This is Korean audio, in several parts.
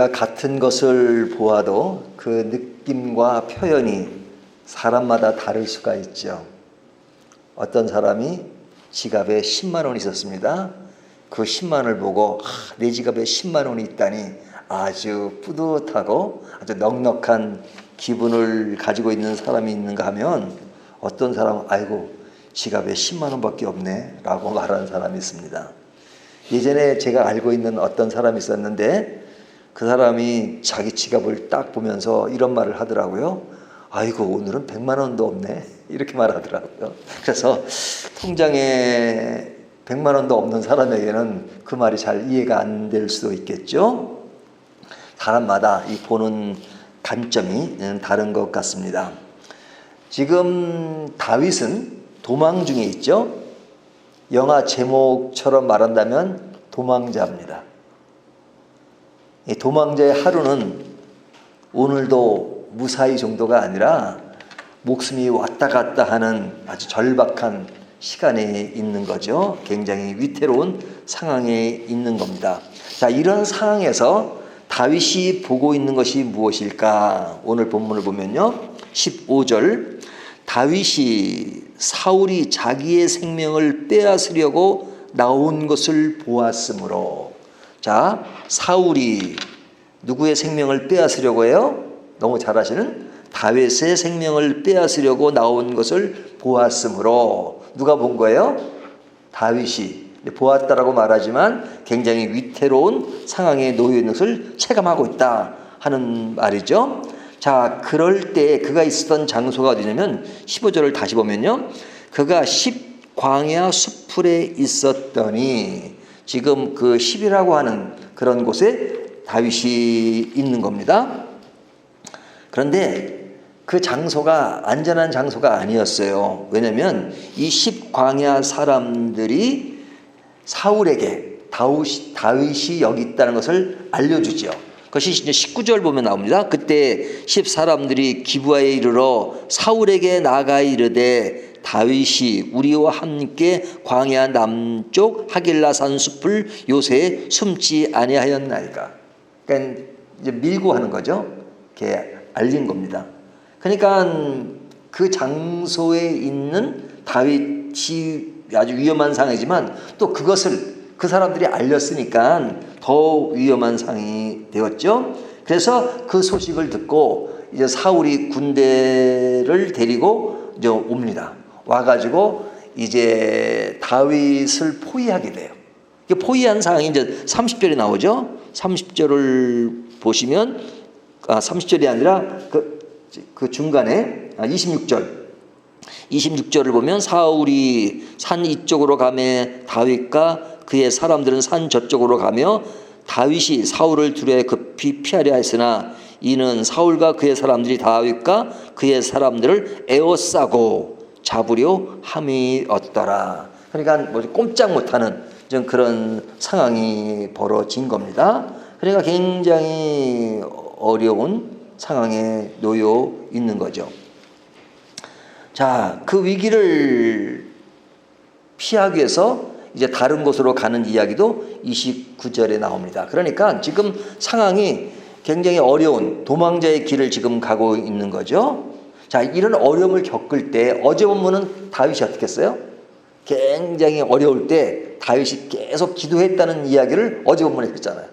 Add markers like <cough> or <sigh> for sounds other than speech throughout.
우리가 같은 것을 보아도 그 느낌과 표현이 사람마다 다를 수가 있죠. 어떤 사람이 지갑에 10만 원이 있었습니다. 그 10만 원을 보고 아, 내 지갑에 10만 원이 있다니 아주 뿌듯하고 아주 넉넉한 기분을 가지고 있는 사람이 있는가 하면 어떤 사람은 아이고 지갑에 10만 원밖에 없네 라고 말하는 사람이 있습니다. 예전에 제가 알고 있는 어떤 사람이 있었는데 그 사람이 자기 지갑을 딱 보면서 이런 말을 하더라고요. 아이고 오늘은 100만 원도 없네 <laughs> 이렇게 말하더라고요. 그래서 통장에 100만 원도 없는 사람에게는 그 말이 잘 이해가 안 될 수도 있겠죠. 사람마다 이 보는 관점이 다른 것 같습니다. 지금 다윗은 도망 중에 있죠. 영화 제목처럼 말한다면 도망자입니다. 이 도망자의 하루는 오늘도 무사히 정도가 아니라 목숨이 왔다 갔다 하는 아주 절박한 시간에 있는 거죠. 굉장히 위태로운 상황에 있는 겁니다. 자, 이런 상황에서 다윗이 보고 있는 것이 무엇일까? 오늘 본문을 보면요. 15절. 다윗이 사울이 자기의 생명을 빼앗으려고 나온 것을 보았으므로 자, 사울이 누구의 생명을 빼앗으려고 해요? 너무 잘 아시는 다윗의 생명을 빼앗으려고 나온 것을 보았으므로 누가 본 거예요? 다윗이 보았다라고 말하지만 굉장히 위태로운 상황에 놓여 있는 것을 체감하고 있다 하는 말이죠. 자, 그럴 때 그가 있었던 장소가 어디냐면 15절을 다시 보면요. 그가 10 광야 수풀에 있었더니 지금 그 10이라고 하는 그런 곳에 다윗이 있는 겁니다. 그런데 그 장소가 안전한 장소가 아니었어요. 왜냐하면 이 10광야 사람들이 사울에게 다윗, 다윗이 여기 있다는 것을 알려주죠. 그것이 이제 19절 보면 나옵니다. 그때 10 사람들이 기부하에 이르러 사울에게 나가 이르되 다윗이 우리와 함께 광야 남쪽 하길라산 숲을 요새 숨지 아니하였나이까. 그러니까 이제 밀고 하는 거죠. 이렇게 알린 겁니다. 그러니까 그 장소에 있는 다윗이 아주 위험한 상황이지만 또 그것을 그 사람들이 알렸으니까 더 위험한 상황이 되었죠. 그래서 그 소식을 듣고 이제 사울이 군대를 데리고 이제 옵니다. 와가지고 이제 다윗을 포위하게 돼요. 포위한 상황이 이제 30절에 나오죠. 30절을 보시면 아 30절이 아니라 그, 그 중간에 아 26절 26절을 보면 사울이 산 이쪽으로 가매 다윗과 그의 사람들은 산 저쪽으로 가며 다윗이 사울을 두려 급히 피하려 했으나 이는 사울과 그의 사람들이 다윗과 그의 사람들을 에워싸고 잡으려 함이었더라. 그러니까 뭐 꼼짝 못하는 좀 그런 상황이 벌어진 겁니다. 그러니까 굉장히 어려운 상황에 놓여 있는 거죠. 자, 그 위기를 피하기 위해서 이제 다른 곳으로 가는 이야기도 29절에 나옵니다. 그러니까 지금 상황이 굉장히 어려운 도망자의 길을 지금 가고 있는 거죠. 자, 이런 어려움을 겪을 때 어제 본문은 다윗이 어떻게 했어요? 굉장히 어려울 때 다윗이 계속 기도했다는 이야기를 어제 본문에 했잖아요.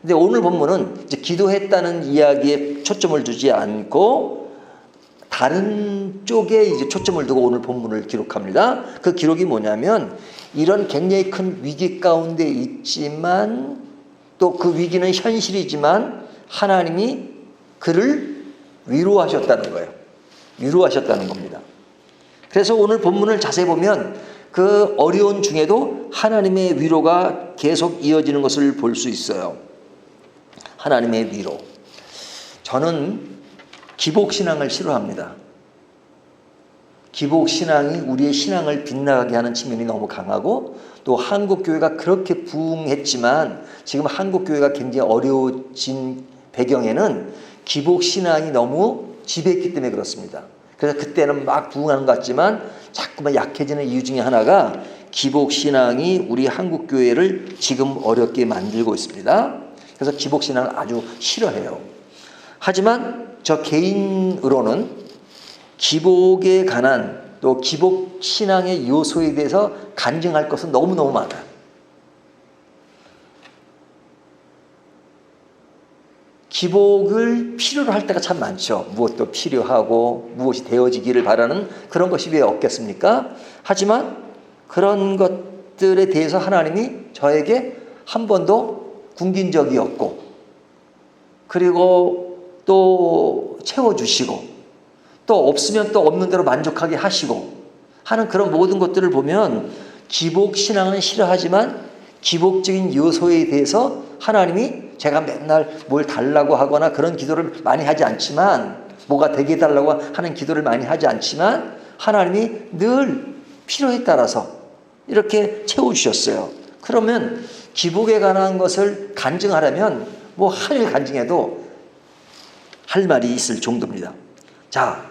근데 오늘 본문은 이제 기도했다는 이야기에 초점을 두지 않고 다른 쪽에 이제 초점을 두고 오늘 본문을 기록합니다. 그 기록이 뭐냐면 이런 굉장히 큰 위기 가운데 있지만 또 그 위기는 현실이지만 하나님이 그를 위로하셨다는 거예요. 위로하셨다는 겁니다. 그래서 오늘 본문을 자세히 보면 그 어려운 중에도 하나님의 위로가 계속 이어지는 것을 볼 수 있어요. 하나님의 위로. 저는 기복신앙을 싫어합니다. 기복신앙이 우리의 신앙을 빗나가게 하는 측면이 너무 강하고 또 한국교회가 그렇게 부흥했지만 지금 한국교회가 굉장히 어려워진 배경에는 기복신앙이 너무 지배했기 때문에 그렇습니다. 그래서 그때는 막 부흥하는 것 같지만 자꾸만 약해지는 이유 중에 하나가 기복 신앙이 우리 한국 교회를 지금 어렵게 만들고 있습니다. 그래서 기복 신앙을 아주 싫어해요. 하지만 저 개인으로는 기복에 관한 또 기복 신앙의 요소에 대해서 간증할 것은 너무너무 많아요. 기복을 필요로 할 때가 참 많죠. 무엇도 필요하고 무엇이 되어지기를 바라는 그런 것이 왜 없겠습니까? 하지만 그런 것들에 대해서 하나님이 저에게 한 번도 굶긴 적이 없고 그리고 또 채워주시고 또 없으면 또 없는 대로 만족하게 하시고 하는 그런 모든 것들을 보면 기복 신앙은 싫어하지만 기복적인 요소에 대해서 하나님이 제가 맨날 뭘 달라고 하거나 그런 기도를 많이 하지 않지만 뭐가 되게 해달라고 하는 기도를 많이 하지 않지만 하나님이 늘 필요에 따라서 이렇게 채워주셨어요. 그러면 기복에 관한 것을 간증하려면 뭐할 간증해도 할 말이 있을 정도입니다. 자,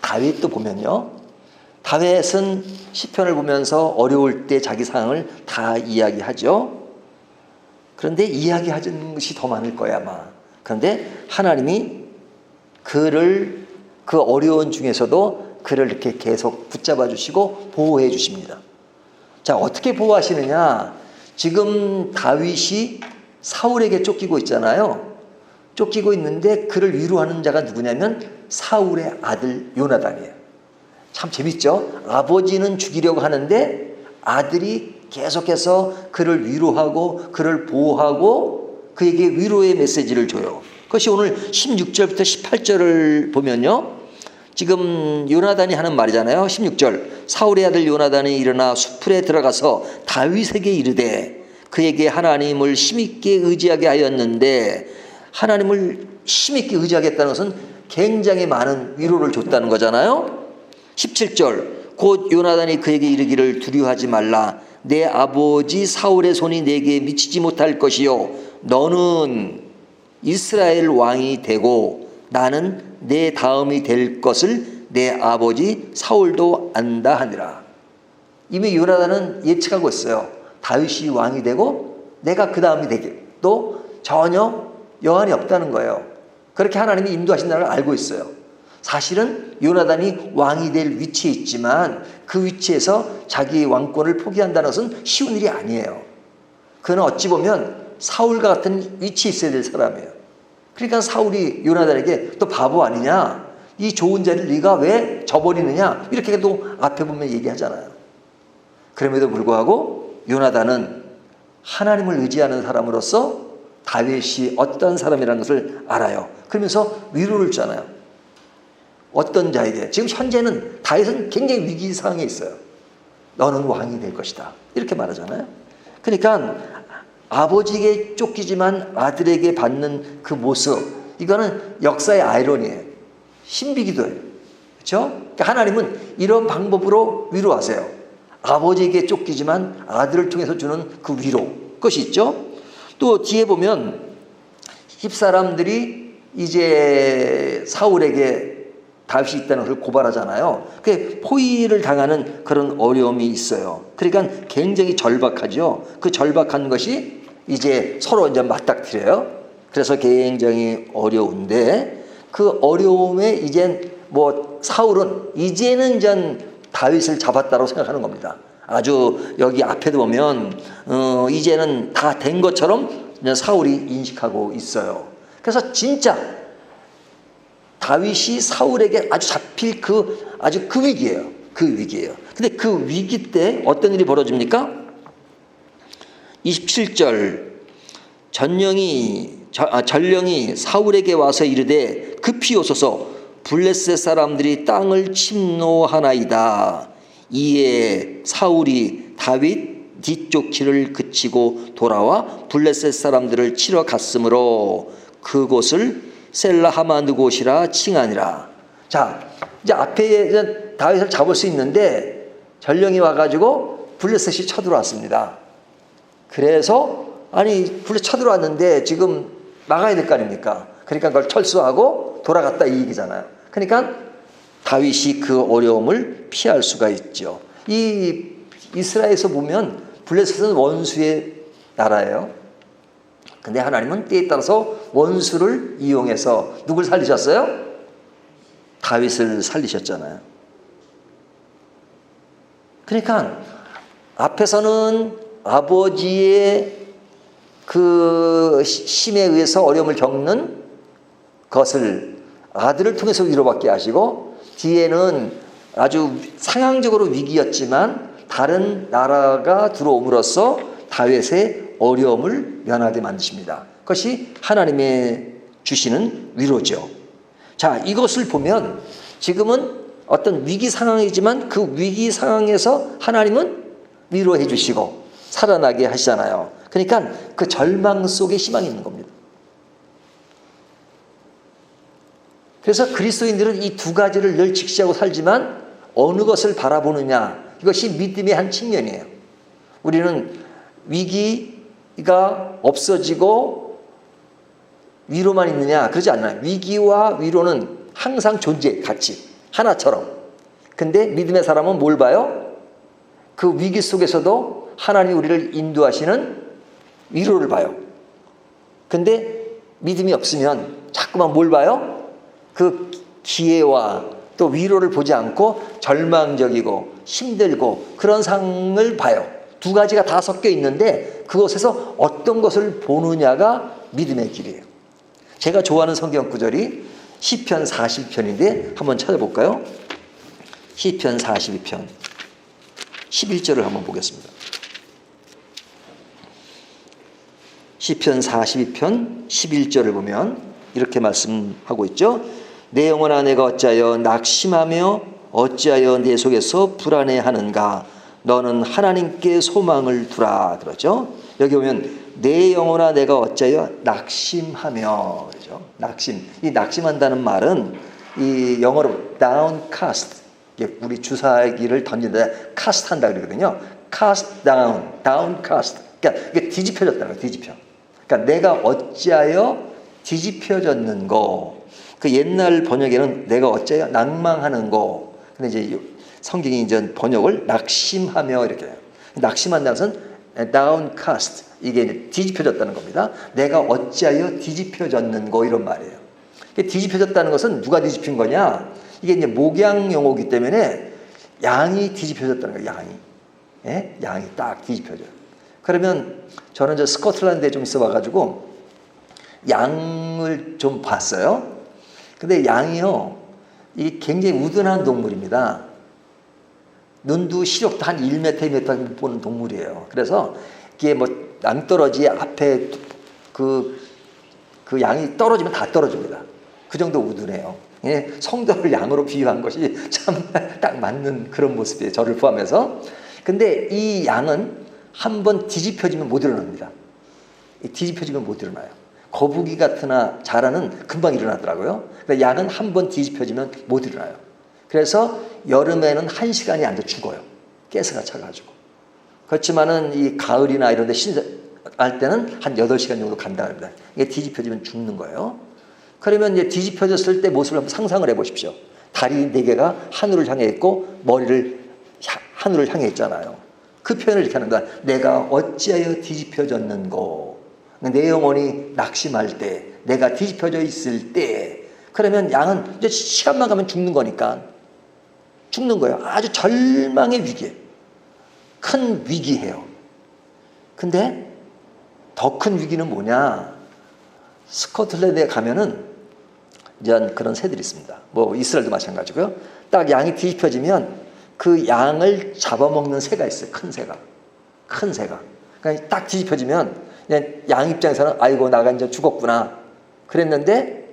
다윗도 보면요. 다윗은 시편을 보면서 어려울 때 자기 상황을 다 이야기하죠. 그런데 이야기하는 것이 더 많을 거야 아마. 그런데 하나님이 그를 그 어려운 중에서도 그를 이렇게 계속 붙잡아 주시고 보호해 주십니다. 자, 어떻게 보호하시느냐? 지금 다윗이 사울에게 쫓기고 있잖아요. 쫓기고 있는데 그를 위로하는 자가 누구냐면 사울의 아들 요나단이에요. 참 재밌죠? 아버지는 죽이려고 하는데 아들이 계속해서 그를 위로하고 그를 보호하고 그에게 위로의 메시지를 줘요. 그것이 오늘 16절부터 18절을 보면요. 지금 요나단이 하는 말이잖아요. 16절. 사울의 아들 요나단이 일어나 수풀에 들어가서 다윗에게 이르되 그에게 하나님을 힘있게 의지하게 하였는데 하나님을 힘있게 의지하겠다는 것은 굉장히 많은 위로를 줬다는 거잖아요. 17절. 곧 요나단이 그에게 이르기를 두려워하지 말라. 내 아버지 사울의 손이 내게 미치지 못할 것이요. 너는 이스라엘 왕이 되고 나는 내 다음이 될 것을 내 아버지 사울도 안다 하니라. 이미 요나단은 예측하고 있어요. 다윗이 왕이 되고 내가 그 다음이 되게 또 전혀 여한이 없다는 거예요. 그렇게 하나님이 인도하신다는 걸 알고 있어요. 사실은 요나단이 왕이 될 위치에 있지만 그 위치에서 자기의 왕권을 포기한다는 것은 쉬운 일이 아니에요. 그는 어찌 보면 사울과 같은 위치에 있어야 될 사람이에요. 그러니까 사울이 요나단에게 또 바보 아니냐? 이 좋은 자리를 네가 왜 저버리느냐? 이렇게 또 앞에 보면 얘기하잖아요. 그럼에도 불구하고 요나단은 하나님을 의지하는 사람으로서 다윗이 어떤 사람이라는 것을 알아요. 그러면서 위로를 주잖아요. 어떤 자에게 지금 현재는 다윗은 굉장히 위기 상황에 있어요. 너는 왕이 될 것이다. 이렇게 말하잖아요. 그러니까 아버지에게 쫓기지만 아들에게 받는 그 모습 이거는 역사의 아이러니예요. 신비기도 해요. 그렇죠? 그러니까 하나님은 이런 방법으로 위로하세요. 아버지에게 쫓기지만 아들을 통해서 주는 그 위로 그것이 있죠. 또 뒤에 보면 힙사람들이 이제 사울에게 다윗이 있다는 것을 고발하잖아요. 그 포위를 당하는 그런 어려움이 있어요. 그러니까 굉장히 절박하죠. 그 절박한 것이 이제 서로 이제 맞닥뜨려요. 그래서 굉장히 어려운데 그 어려움에 이젠 뭐 사울은 이제는 전 다윗을 잡았다고 생각하는 겁니다. 아주 여기 앞에도 보면 어 이제는 다 된 것처럼 사울이 인식하고 있어요. 그래서 진짜 다윗이 사울에게 아주 잡힐 그 아주 그 위기예요. 그 위기예요. 근데 그 위기 때 어떤 일이 벌어집니까? 27절 전령이 아, 전령이 사울에게 와서 이르되 급히 오소서 블레셋 사람들이 땅을 침노하나이다. 이에 사울이 다윗 뒤쪽 길을 그치고 돌아와 블레셋 사람들을 치러 갔으므로 그곳을 셀라하마느 곳이라 칭하니라. 자, 이제 앞에 다윗을 잡을 수 있는데 전령이 와가지고 블레셋이 쳐들어왔습니다. 그래서 아니 블레셋 쳐들어왔는데 지금 막아야 될 거 아닙니까? 그러니까 그걸 철수하고 돌아갔다 이 얘기잖아요. 그러니까 다윗이 그 어려움을 피할 수가 있죠. 이 이스라엘에서 보면 블레셋은 원수의 나라예요. 근데 하나님은 때에 따라서 원수를 이용해서 누굴 살리셨어요? 다윗을 살리셨잖아요. 그러니까 앞에서는 아버지의 그 심에 의해서 어려움을 겪는 것을 아들을 통해서 위로받게 하시고 뒤에는 아주 상황적으로 위기였지만 다른 나라가 들어옴으로써 다윗의 어려움을 면하게 만드십니다. 그것이 하나님의 주시는 위로죠. 자, 이것을 보면 지금은 어떤 위기 상황이지만 그 위기 상황에서 하나님은 위로해 주시고 살아나게 하시잖아요. 그러니까 그 절망 속에 희망이 있는 겁니다. 그래서 그리스도인들은 이 두 가지를 늘 직시하고 살지만 어느 것을 바라보느냐 이것이 믿음의 한 측면이에요. 우리는 위기 가 없어지고 위로만 있느냐 그러지 않나요? 위기와 위로는 항상 존재 같이 하나처럼. 근데 믿음의 사람은 뭘 봐요? 그 위기 속에서도 하나님이 우리를 인도하시는 위로를 봐요. 근데 믿음이 없으면 자꾸만 뭘 봐요? 그 기회와 또 위로를 보지 않고 절망적이고 힘들고 그런 상을 봐요. 두 가지가 다 섞여 있는데 그것에서 어떤 것을 보느냐가 믿음의 길이에요. 제가 좋아하는 성경 구절이 시편 40편인데 한번 찾아볼까요? 시편 42편 11절을 한번 보겠습니다. 시편 42편 11절을 보면 이렇게 말씀하고 있죠. 내 영혼아 내가 어찌하여 낙심하며 어찌하여 내 속에서 불안해하는가 너는 하나님께 소망을 두라 그러죠. 여기 보면 내 영혼아 내가 어찌하여 낙심하며 그러죠. 낙심. 이 낙심한다는 말은 이 영어로 downcast 우리 주사기를 던진다 cast 한다 그러거든요. cast down, downcast. 그러니까 이게 뒤집혀졌다는 거예요. 뒤집혀. 그러니까 내가 어찌하여 뒤집혀졌는고 그 옛날 번역에는 내가 어째요 낭망하는 거. 근데 이제 성경이 이제 번역을 낙심하며 이렇게. 낙심한다는 것은 downcast 이게 뒤집혀졌다는 겁니다. 내가 어찌하여 뒤집혀졌는고 이런 말이에요. 뒤집혀졌다는 것은 누가 뒤집힌 거냐? 이게 이제 목양 용어기 때문에 양이 뒤집혀졌다는 거예요. 양이. 예? 양이 딱 뒤집혀져요. 그러면 저는 저 스코틀랜드에 좀 있어 봐가지고 양을 좀 봤어요. 근데 양이요, 이게 굉장히 우둔한 동물입니다. 눈도 시력도 한 1m, 2m 보는 동물이에요. 그래서 이게 뭐 낭떠러지 앞에 그, 그 양이 떨어지면 다 떨어집니다. 그 정도 우둔해요. 예, 성도를 양으로 비유한 것이 <laughs> 참 딱 맞는 그런 모습이에요. 저를 포함해서. 근데 이 양은 한 번 뒤집혀지면 못 일어납니다. 뒤집혀지면 못 일어나요. 거북이 같으나 자라는 금방 일어나더라고요. 양은 한 번 뒤집혀지면 못 일어나요. 그래서 여름에는 한 시간이 안 돼 죽어요. 가스가 차가지고. 그렇지만은 이 가을이나 이런 데 신할 때는 한 8시간 정도 간다 합니다. 이게 뒤집혀지면 죽는 거예요. 그러면 이제 뒤집혀졌을 때 모습을 한번 상상을 해 보십시오. 다리 네 개가 하늘을 향해 있고 머리를 하늘을 향해 있잖아요. 그 표현을 이렇게 하는 거야. 내가 어찌하여 뒤집혀졌는고. 내 영혼이 낙심할 때, 내가 뒤집혀져 있을 때, 그러면 양은 이제 시간만 가면 죽는 거니까 죽는 거예요. 아주 절망의 위기에. 큰 위기예요. 근데 더 큰 위기는 뭐냐? 스코틀랜드에 가면은 이제 그런 새들이 있습니다. 뭐 이스라엘도 마찬가지고요. 딱 양이 뒤집혀지면 그 양을 잡아먹는 새가 있어요. 큰 새가. 큰 새가. 그러니까 딱 뒤집혀지면 양 입장에서는 아이고 나가 이제 죽었구나. 그랬는데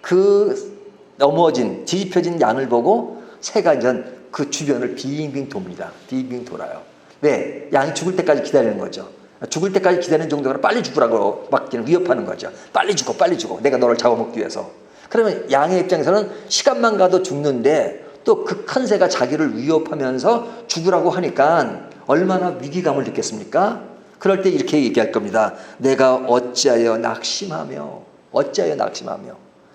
그 넘어진 뒤집혀진 양을 보고 새가 이제 그 주변을 빙빙 돕니다. 빙빙 돌아요. 왜? 양이 죽을 때까지 기다리는 거죠. 죽을 때까지 기다리는 정도가 빨리 죽으라고 막기는 위협하는 거죠. 빨리 죽어, 빨리 죽어. 내가 너를 잡아먹기 위해서. 그러면 양의 입장에서는 시간만 가도 죽는데 또 그 큰 새가 자기를 위협하면서 죽으라고 하니까 얼마나 위기감을 느꼈습니까? 그럴 때 이렇게 얘기할 겁니다. 내가 어찌하여 낙심하며, 어찌하여 낙심하며.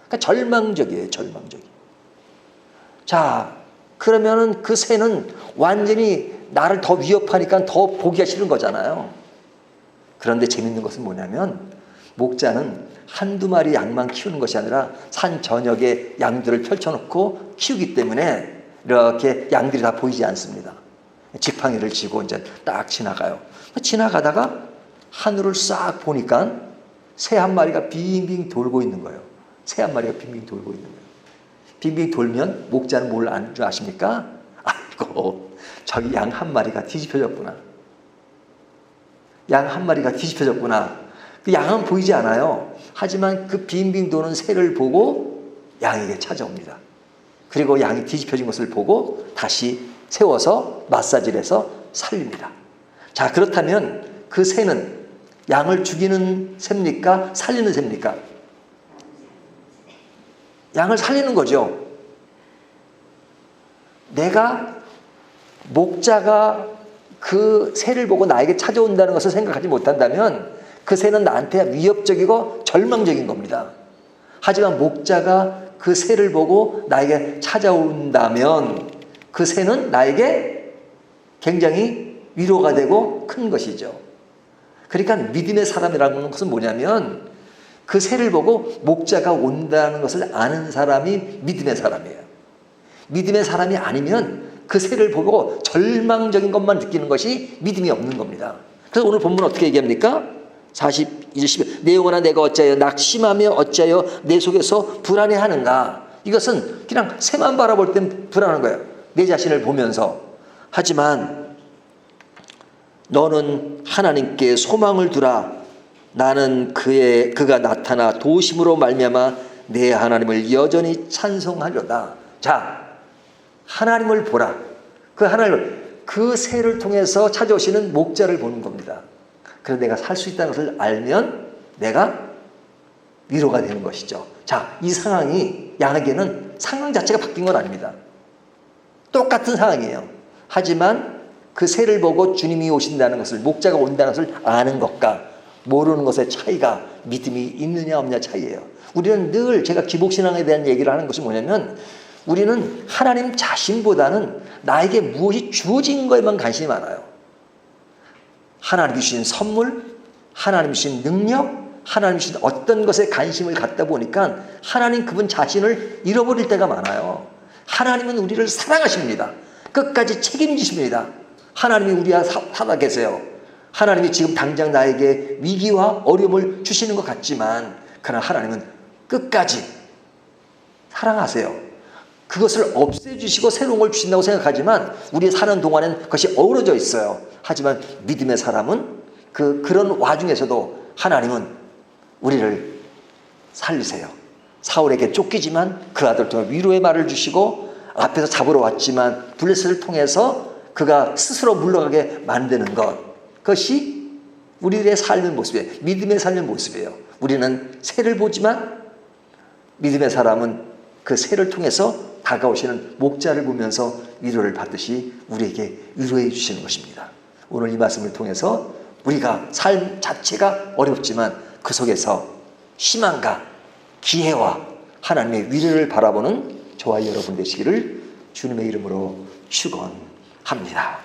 그러니까 절망적이에요, 절망적이. 자, 그러면은 그 새는 완전히 나를 더 위협하니까 더 보기가 싫은 거잖아요. 그런데 재밌는 것은 뭐냐면 목자는 한두 마리 양만 키우는 것이 아니라 산 전역에 양들을 펼쳐놓고 키우기 때문에 이렇게 양들이 다 보이지 않습니다. 지팡이를 쥐고 이제 딱 지나가요. 지나가다가 하늘을 싹 보니까 새 한 마리가 빙빙 돌고 있는 거예요. 새 한 마리가 빙빙 돌고 있는 거예요. 빙빙 돌면 목자는 뭘 아는 줄 아십니까? 아이고, 저기 양 한 마리가 뒤집혀졌구나. 양 한 마리가 뒤집혀졌구나. 그 양은 보이지 않아요. 하지만 그 빙빙 도는 새를 보고 양에게 찾아옵니다. 그리고 양이 뒤집혀진 것을 보고 다시 세워서 마사지를 해서 살립니다. 자, 그렇다면 그 새는 양을 죽이는 새입니까? 살리는 새입니까? 양을 살리는 거죠. 내가 목자가 그 새를 보고 나에게 찾아온다는 것을 생각하지 못한다면 그 새는 나한테 위협적이고 절망적인 겁니다. 하지만 목자가 그 새를 보고 나에게 찾아온다면 그 새는 나에게 굉장히 위로가 되고 큰 것이죠. 그러니까 믿음의 사람이라는 것은 뭐냐면 그 새를 보고 목자가 온다는 것을 아는 사람이 믿음의 사람이에요. 믿음의 사람이 아니면 그 새를 보고 절망적인 것만 느끼는 것이 믿음이 없는 겁니다. 그래서 오늘 본문 어떻게 얘기합니까? 42절 10. 내 영혼아 내가 어찌하여 낙심하며 어찌하여 내 속에서 불안해하는가? 이것은 그냥 새만 바라볼 땐 불안한 거예요. 내 자신을 보면서. 하지만 너는 하나님께 소망을 두라. 나는 그의 그가 나타나 도심으로 말미암아 내 하나님을 여전히 찬송하려다. 자, 하나님을 보라. 그 하나님을 그 새를 통해서 찾아오시는 목자를 보는 겁니다. 그래서 내가 살 수 있다는 것을 알면 내가 위로가 되는 것이죠. 자, 이 상황이 양에게는 상황 자체가 바뀐 건 아닙니다. 똑같은 상황이에요. 하지만 그 새를 보고 주님이 오신다는 것을, 목자가 온다는 것을 아는 것과 모르는 것의 차이가 믿음이 있느냐 없느냐 차이예요. 우리는 늘 제가 기복신앙에 대한 얘기를 하는 것이 뭐냐면 우리는 하나님 자신보다는 나에게 무엇이 주어진 것에만 관심이 많아요. 하나님 주신 선물, 하나님 주신 능력, 하나님 주신 어떤 것에 관심을 갖다 보니까 하나님 그분 자신을 잃어버릴 때가 많아요. 하나님은 우리를 사랑하십니다. 끝까지 책임지십니다. 하나님이 우리와 살아 계세요. 하나님이 지금 당장 나에게 위기와 어려움을 주시는 것 같지만 그러나 하나님은 끝까지 사랑하세요. 그것을 없애주시고 새로운 걸 주신다고 생각하지만 우리 사는 동안엔 그것이 어우러져 있어요. 하지만 믿음의 사람은 그, 그런 와중에서도 하나님은 우리를 살리세요. 사울에게 쫓기지만 그 아들 통해 위로의 말을 주시고 앞에서 잡으러 왔지만 블레스를 통해서 그가 스스로 물러가게 만드는 것. 그것이 우리들의 삶의 모습이에요. 믿음의 삶의 모습이에요. 우리는 새를 보지만 믿음의 사람은 그 새를 통해서 다가오시는 목자를 보면서 위로를 받듯이 우리에게 위로해 주시는 것입니다. 오늘 이 말씀을 통해서 우리가 삶 자체가 어렵지만 그 속에서 희망과 기회와 하나님의 위로를 바라보는 저와 여러분 되시기를 주님의 이름으로 축원합니다.